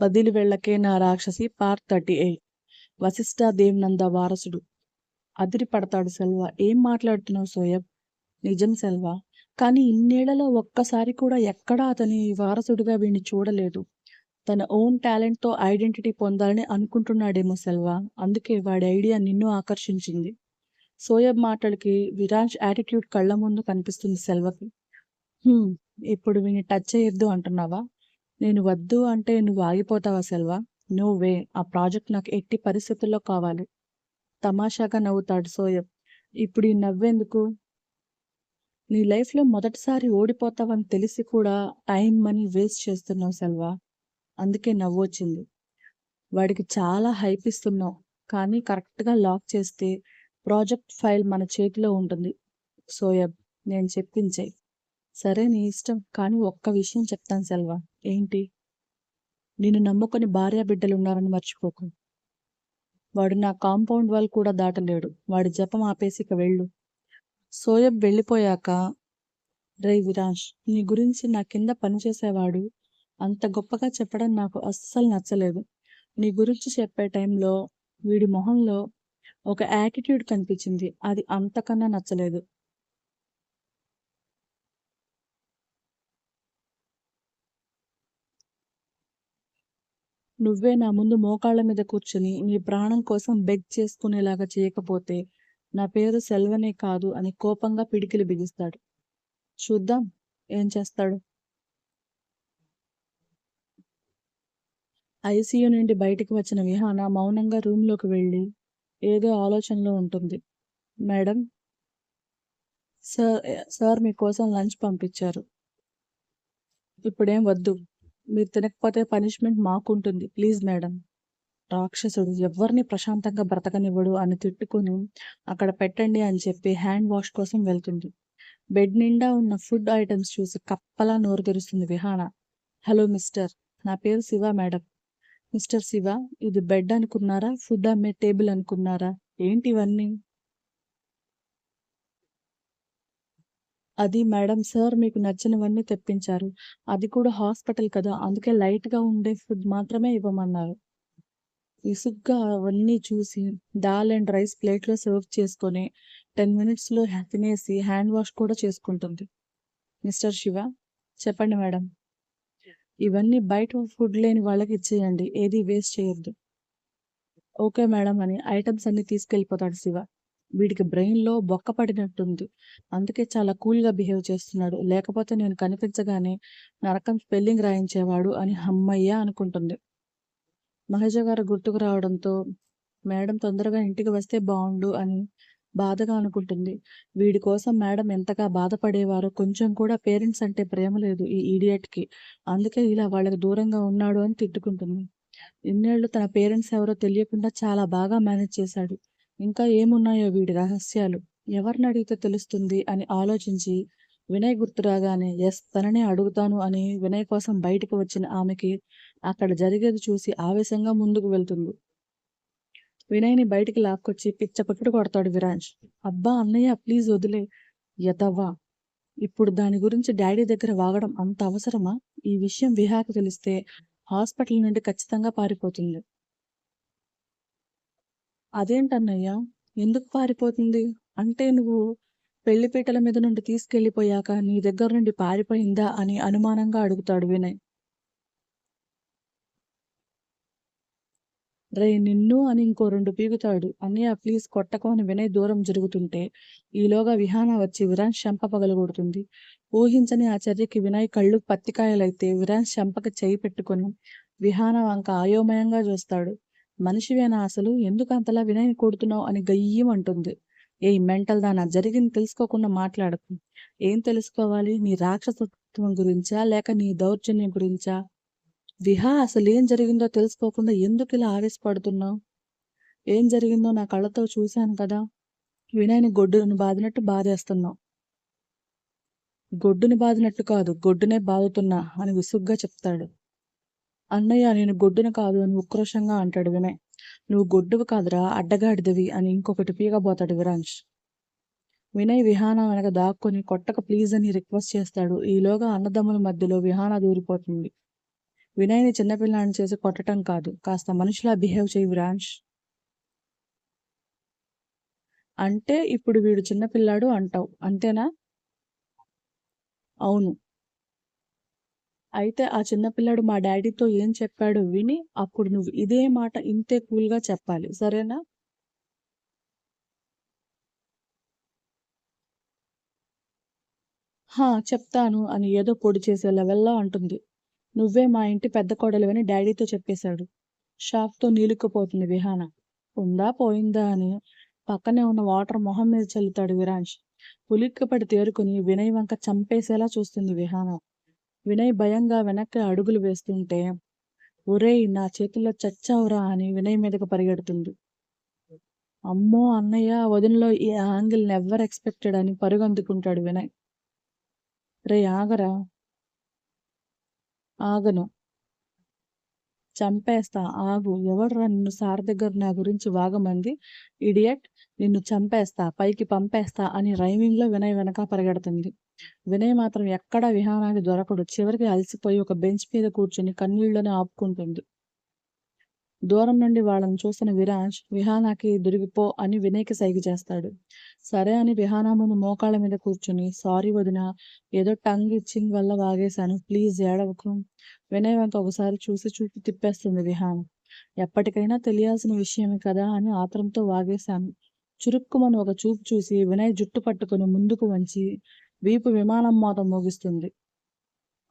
వదిలి వెళ్ళకే నా రాక్షసి part thirty eight. Vashishta Devnanda వారసుడు. అదిరి పడతాడు సెల్వ. ఏం మాట్లాడుతున్నావు సోయబ్? నిజం సెల్వ. కానీ ఇన్నేళ్ళలో ఒక్కసారి కూడా ఎక్కడా అతని వారసుడిగా వీడిని చూడలేదు. తన ఓన్ టాలెంట్తో ఐడెంటిటీ పొందాలని అనుకుంటున్నాడేమో సెల్వ. అందుకే వాడి ఐడియా నిన్ను ఆకర్షించింది. సోయబ్ మాటలకి విరాజ్ యాటిట్యూడ్ కళ్ళ ముందు కనిపిస్తుంది సెల్వకి. ఇప్పుడు వీని టచ్ చేయొద్దు అంటున్నావా? నేను వద్దు అంటే నువ్వు ఆగిపోతావా సెల్వా? నువ్వే వే ఆ ప్రాజెక్ట్ నాకు ఎట్టి పరిస్థితుల్లో కావాలి. తమాషాగా నవ్వుతాడు సోయబ్. ఇప్పుడు ఈ నవ్వెందుకు? నీ లైఫ్లో మొదటిసారి ఓడిపోతావని తెలిసి కూడా టైం మనీ వేస్ట్ చేస్తున్నావు సెల్వా. అందుకే నవ్వు వచ్చింది. వాడికి చాలా హైప్ ఇస్తున్నావు. కానీ కరెక్ట్గా లాక్ చేస్తే ప్రాజెక్ట్ ఫైల్ మన చేతిలో ఉంటుంది. సోయబ్ నేను చెప్పించేయి సరే నీ ఇష్టం కానీ ఒక్క విషయం చెప్తాను సెల్వా. ఏంటి? నిన్ను నమ్ముకొని భార్య బిడ్డలు ఉన్నారని మర్చిపోకు. వాడు నా కాంపౌండ్ వాల్ కూడా దాటలేడు. వాడి జపం ఆపేసి ఇక వెళ్ళు. సోయబ్ వెళ్ళిపోయాక రే విరాష్ నీ గురించి నా కింద పనిచేసేవాడు అంత గొప్పగా చెప్పడం నాకు అస్సలు నచ్చలేదు. నీ గురించి చెప్పే టైంలో వీడి మొహంలో ఒక యాటిట్యూడ్ కనిపించింది. అది అంతకన్నా నచ్చలేదు. నువ్వే నా ముందు మోకాళ్ళ మీద కూర్చుని నీ ప్రాణం కోసం బెగ్ చేసుకునేలాగా చేయకపోతే నా పేరు సెల్వనే కాదు అని కోపంగా పిడికిలు బిగిస్తాడు. చూద్దాం ఏం చేస్తాడు? ఐసీయూ నుండి బయటికి వచ్చిన విహాన మౌనంగా రూమ్లోకి వెళ్ళి ఏదో ఆలోచనలో ఉంటుంది. మేడం? సార్ సార్ మీకోసం లంచ్ పంపించారు. ఇప్పుడేం వద్దు. మీరు తినకపోతే పనిష్మెంట్ మాకుంటుంది. Please madam. రాక్షసుడు ఎవరిని ప్రశాంతంగా బ్రతకనివ్వడు అని తిట్టుకుని అక్కడ పెట్టండి అని చెప్పి హ్యాండ్ వాష్ కోసం వెళ్తుంది. బెడ్ నిండా ఉన్న ఫుడ్ ఐటమ్స్ చూసి కప్పలా నోరు తెరుస్తుంది విహాన. Hello mister. నా పేరు శివ మేడం. మిస్టర్ శివ ఇది బెడ్ అనుకున్నారా? ఫుడ్ అమ్మే టేబుల్ అనుకున్నారా? ఏంటి ఇవన్నీ? అది మేడం సార్ మీకు నచ్చినవన్నీ తెప్పించారు. అది కూడా హాస్పిటల్ కదా అందుకే లైట్గా ఉండే ఫుడ్ మాత్రమే ఇవ్వమన్నారు. విసుగ్గా అవన్నీ చూసి దాల్ అండ్ రైస్ ప్లేట్లో సర్వ్ చేసుకొని టెన్ మినిట్స్లో తినేసి హ్యాండ్ వాష్ కూడా చేసుకుంటుంది. మిస్టర్ శివ చెప్పండి మేడం. ఇవన్నీ బయట ఫుడ్ లేని వాళ్ళకి ఇచ్చేయండి ఏది వేస్ట్ చేయొద్దు. ఓకే మేడం అని ఐటమ్స్ అన్ని తీసుకెళ్ళిపోతాడు శివ. వీడికి బ్రెయిన్లో బొక్క పడినట్టుంది. అందుకే చాలా కూల్గా బిహేవ్ చేస్తున్నాడు. లేకపోతే నేను కనిపించగానే నరకం స్పెల్లింగ్ రాయించేవాడు అని అమ్మయ్య అనుకుంటుంది. మహేజ గారు గుర్తుకు రావడంతో మేడం తొందరగా ఇంటికి వస్తే బాగుండు అని బాధగా అనుకుంటుంది. వీడి కోసం మేడం ఎంతగా బాధపడేవారో కొంచెం కూడా పేరెంట్స్ అంటే ప్రేమ లేదు ఈ ఈడియట్కి. అందుకే ఇలా వాళ్ళకి దూరంగా ఉన్నాడు అని తిట్టుకుంటుంది. ఇన్నేళ్ళు తన పేరెంట్స్ ఎవరో తెలియకుండా చాలా బాగా మేనేజ్ చేశాడు. ఇంకా ఏమున్నాయో వీడి రహస్యాలు. ఎవరిని అడిగితే తెలుస్తుంది అని ఆలోచించి వినయ్ గుర్తు రాగానే ఎస్ తననే అడుగుతాను అని వినయ్ కోసం బయటకు వచ్చిన ఆమెకి అక్కడ జరిగేది చూసి ఆవేశంగా ముందుకు వెళ్తుంది. వినయ్ని బయటికి లాక్కొచ్చి పిచ్చ కొట్టుడు కొడతాడు విరాజ్. అబ్బా అన్నయ్య ప్లీజ్ వదిలే. యతవ్వా ఇప్పుడు దాని గురించి డాడీ దగ్గర వాగడం అంత అవసరమా? ఈ విషయం విహాకు తెలిస్తే హాస్పిటల్ నుండి ఖచ్చితంగా పారిపోతుంది. అదేంటన్నయ్య? ఎందుకు పారిపోతుంది? అంటే నువ్వు పెళ్ళిపీటల మీద నుండి తీసుకెళ్ళిపోయాక నీ దగ్గర నుండి పారిపోయిందా అని అనుమానంగా అడుగుతాడు వినయ్. రే నిన్ను అని ఇంకో రెండు పీగుతాడు అన్నయ్య ప్లీజ్ కొట్టకు అని వినయ్ దూరం జరుగుతుంటే ఈలోగా విహాన వచ్చి విరాన్ శంప పగలగొడుతుంది ఊహించని ఆ చర్యకి వినయ్ కళ్ళు పత్తికాయలైతే విరాన్ శంపకి చేయి పెట్టుకుని విహాన వంక అయోమయంగా చూస్తాడు. మనిషివేనా అసలు? ఎందుకు అంతలా వినయని కొడుతున్నావు అని గయ్యం అంటుంది. ఏ మెంటల్ దానా? జరిగింది తెలుసుకోకుండా మాట్లాడకు. ఏం తెలుసుకోవాలి? నీ రాక్షసత్వం గురించా? లేక నీ దౌర్జన్యం గురించా? విహా అసలు ఏం జరిగిందో తెలుసుకోకుండా ఎందుకు ఇలా ఆవేశపడుతున్నావు? ఏం జరిగిందో నా కళ్ళతో చూశాను కదా. వినయని గొడ్డును బాదినట్టు బాధేస్తున్నావు. గొడ్డుని బాదినట్టు కాదు గొడ్డునే బాదుతున్నా అని విసుగ్గా చెప్తాడు. అన్నయ్య నేను గొడ్డున కాదు అని ఉక్రోషంగా అంటాడు వినయ్. నువ్వు గొడ్డువు కాదురా అడ్డగాడిదవి అని ఇంకొకటి పీగబోతాడు విరాంష్. వినయ్ విహాన వెనక దాక్కుని కొట్టక ప్లీజ్ అని రిక్వెస్ట్ చేస్తాడు. ఈలోగా అన్నదమ్ముల మధ్యలో విహాన దూరిపోతుంది. వినయ్ని చిన్నపిల్లాడిని చేసి కొట్టటం కాదు. కాస్త మనుషులా బిహేవ్ చేయి విరాంష్. అంటే ఇప్పుడు వీడు చిన్నపిల్లాడు అంటావు. అంతేనా? అవును. అయితే ఆ చిన్నపిల్లాడు మా డాడీతో ఏం చెప్పాడో విని అప్పుడు నువ్వు ఇదే మాట ఇంతే కూల్గా చెప్పాలి. సరేనా? హా చెప్తాను అని ఏదో పొడి చేసే లెవెల్లో అంటుంది. నువ్వే మా ఇంటి పెద్ద కోడలివని డాడీతో చెప్పేశాడు. షాక్తో నీలుక్కుపోతుంది విహాన. ఉందా పోయిందా అని. పక్కనే ఉన్న వాటర్ మొహం మీద చల్లుతాడు విరాంష్. ఉలిక్కిపడి తేరుకుని వినయ్ వంక చంపేసేలా చూస్తుంది విహాన. వినయ్ భయంగా వెనక్కి అడుగులు వేస్తుంటే ఒరేయ్ నా చేతుల్లో చచ్చావురా అని వినయ్ మీదకు పరిగెడుతుంది. అమ్మో అన్నయ్య వదినలో ఈ యాంగిల్ నెవర్ ఎక్స్పెక్టెడ్ అని పరుగందుకుంటాడు వినయ్. రే ఆగరా? ఆగను. చంపేస్తా ఆగు. ఎవడ్రా నిన్ను సార్ దగ్గర నా గురించి వాగమంది? ఇడియట్ నిన్ను చంపేస్తా పైకి పంపేస్తా అని రైమింగ్లో వినయ్ వెనక పరిగెడుతుంది. వినయ్ మాత్రం ఎక్కడా విహానానికి దొరకడు. చివరికి అలసిపోయి ఒక బెంచ్ మీద కూర్చుని కన్నీళ్ళను ఆపుకుంటుంది. దూరం నుండి వాళ్ళని చూసిన విరాజ్ విహానాకి దొరికిపో అని వినయ్కి సైగ చేస్తాడు. సరే అని విహానా ముందు మోకాళ్ళ మీద కూర్చుని సారీ వదిన ఏదో టంగ్ ఇచ్చింగ్ వల్ల వాగేశాను. ప్లీజ్ ఏడవకు. వినయ్ వంక ఒకసారి చూసి చూపి తిప్పేస్తుంది విహాన్. ఎప్పటికైనా తెలియాల్సిన విషయమే కదా అని ఆత్రంతో వాగేశాను. చురుక్కుమని ఒక చూపు చూసి వినయ్ జుట్టు పట్టుకుని ముందుకు వంచి వీపు విమానం మోత మోగిస్తుంది.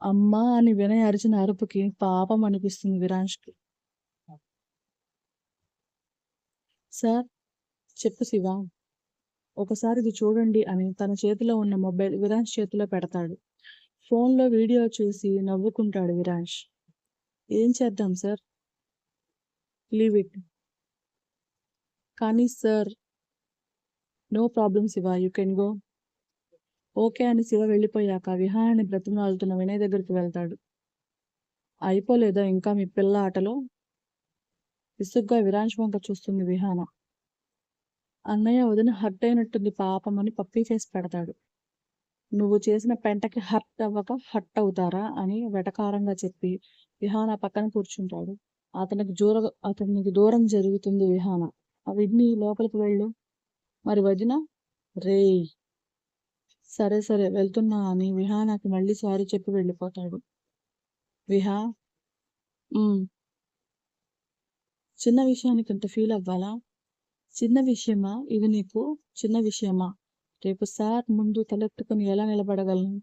అమ్మా అని వినయ్ అరిచిన అరుపుకి పాపం అనిపిస్తుంది విరాంష్కి సార్ చెప్పు శివ. ఒకసారి ఇది చూడండి అని తన చేతిలో ఉన్న మొబైల్ విరాంష్ చేతిలో పెడతాడు. ఫోన్లో వీడియో చూసి నవ్వుకుంటాడు విరాంష్ ఏం చేద్దాం సార్? Leave it. కానీ sir no problem Shiva you can go. Okay అని శివ వెళ్ళిపోయాక విహారాన్ని బ్రతిమలాడుతున్న వినయ్ దగ్గరికి వెళ్తాడు. అయిపోలేదా ఇంకా మీ పిల్ల ఆటలో? విసుగ్గా విరాంశ్ వంక చూస్తుంది విహాన. అన్నయ్య వదిన హర్ట్ అయినట్టుంది పాపం అని పప్పీ చేసి పెడతాడు. నువ్వు చేసిన పెంటకి హర్ట్ అవ్వక హర్ట్ అవుతారా అని వెటకారంగా చెప్పి విహాన పక్కన కూర్చుంటాడు. అతనికి దూర అతనికి దూరం జరుగుతుంది విహాన. అవి లోపలికి వెళ్ళు. మరి వదిన రే సరే సరే వెళ్తున్నా అని విహా నాకు మళ్ళీ సారీ చెప్పి వెళ్ళిపోతాడు. విహా? చిన్న విషయానికి ఇంత ఫీల్ అవ్వాలా? చిన్న విషయమా? ఇది నీకు చిన్న విషయమా? రేపు సార్ ముందు తలెత్తుకుని ఎలా నిలబడగలను?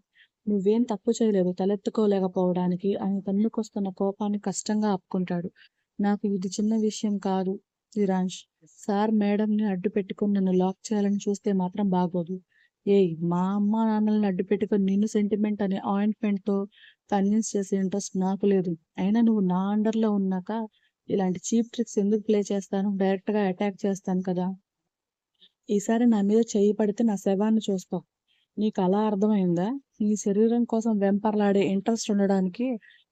నువ్వేం తప్పు చేయలేదు తలెత్తుకోలేకపోవడానికి. అని తన్నుకొస్తున్న కోపాన్ని కష్టంగా ఆపుకుంటాడు. నాకు ఇది చిన్న విషయం కాదు విరాంష్ సార్ మేడంని అడ్డు పెట్టుకుని నన్ను లాక్ చేయాలని చూస్తే మాత్రం బాగోదు. ఏయ్ మా అమ్మ నాన్నల్ని అడ్డు పెట్టుకుని నిన్ను సెంటిమెంట్ అనే ఆయింట్మెంట్తో కన్విన్స్ చేసే ఇంట్రెస్ట్ నాకు లేదు. అయినా నువ్వు నా అండర్లో ఉన్నాక ఇలాంటి చీప్ ట్రిక్స్ ఎందుకు ప్లే చేస్తాను? డైరెక్ట్గా అటాక్ చేస్తాను కదా. ఈసారి నా మీద చేయి పడితే నా శవాన్ని చూస్తావు నీకు అలా అర్థమైందా? నీ శరీరం కోసం వెంపర్లాడే ఇంట్రెస్ట్ ఉండడానికి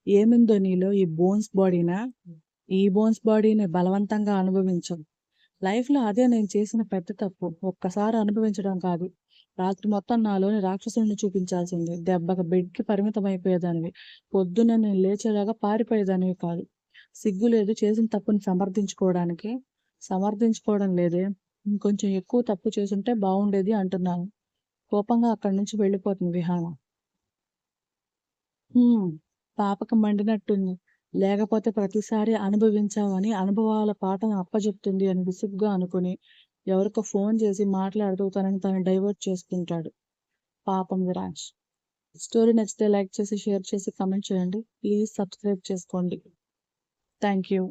ఏమిందో నీలో ఈ బోన్స్ బాడీనా ఈ బోన్స్ బాడీని బలవంతంగా అనుభవించవు లైఫ్లో అదే నేను చేసిన పెద్ద తప్పు. ఒక్కసారి అనుభవించడం కాదు. రాత్రి మొత్తం నాలోని రాక్షసుని చూపించాల్సింది. దెబ్బకి బెడ్కి పరిమితం అయిపోయేదానివి పొద్దున్న నేను లేచేలాగా పారిపోయేదానివి కాదు. సిగ్గు లేదు చేసిన తప్పుని సమర్థించుకోవడానికి. సమర్థించుకోవడం లేదే. ఇంకొంచెం ఎక్కువ తప్పు చేసుంటే బాగుండేది అంటున్నాను. కోపంగా అక్కడి నుంచి వెళ్ళిపోతుంది విహాన. పాపకు మండినట్టుంది. లేకపోతే ప్రతిసారి అనుభవించామని అనుభవాల పాటను అప్పచెప్తుంది అని విసుగ్గా అనుకుని ఎవరికో ఫోన్ చేసి మాట్లాడుతూ తనని తను డైవర్ట్ చేసుకుంటాడు. పాపం విరాజ్. స్టోరీ నచ్చితే లైక్ చేసి షేర్ చేసి కమెంట్ చేయండి. ప్లీజ్ సబ్స్క్రైబ్ చేసుకోండి. Thank you.